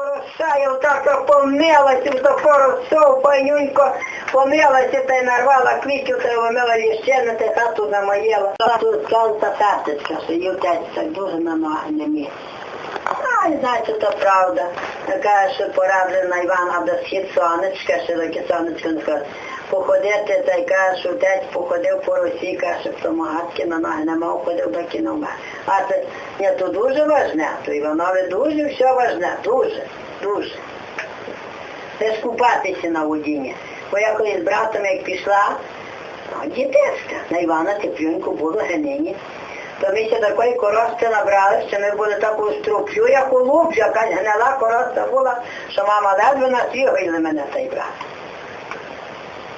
розсаяв, так опомнилася, тако розсов, панюнько, помилася та й нарвала квітів, та й вимила ліщину, та й тату замоїла. Тут сказав та таточка, що отець так дуже на ноги не міг. А, не знаю, чи то правда. Каже, що пораблена Івана до схід сонечка, таке сонечко не скаже. Походити, та й каже, отець походив по Росії, каже, що помагатки на ноги не мав, ходив до кінома. А це, ні, то дуже важне, то Іванові дуже все важне, дуже, дуже. Це скупатися на водінні. Бо я колись з братом, як пішла, ну, дітецька, на Івана Теплюньку було генині. То ми ще такої корости набрали, що ми були таку струплю, як у луп, якась гнила коростка була, що мама ледве на свігоїли мене цей брат.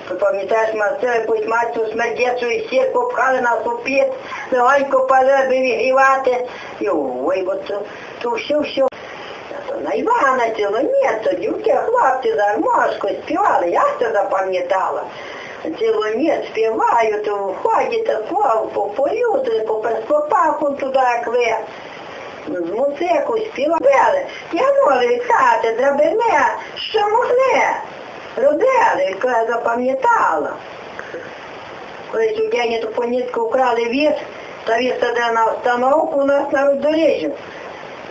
Ти пам'ятаєш, ми якусь мацю смердєцю і сір попхали на супіт, легонько пали, аби відгрівати. І ой, бо то, то все, все. То на Івана ціло, ні, то дівки, хлопці за гармошку співали, я це запам'ятала. Ціло ні, співаю, то входять, тако, по полю, по перспопаху туди, як ви. З музику співали. Тягнули від хати, драбини, що могли. Робили, коли я запам'ятала. Колись у день ту понітку украли віз, та віз садив на установку у нас на роздоріжжю.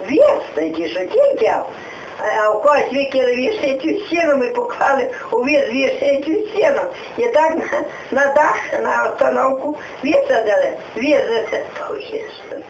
Віз, такі, що тільки, а у когось викинули вішечу стіну, ми поклали у віз вішечу стіну. І так на, на дах, на остановку висадили, віз, то віз.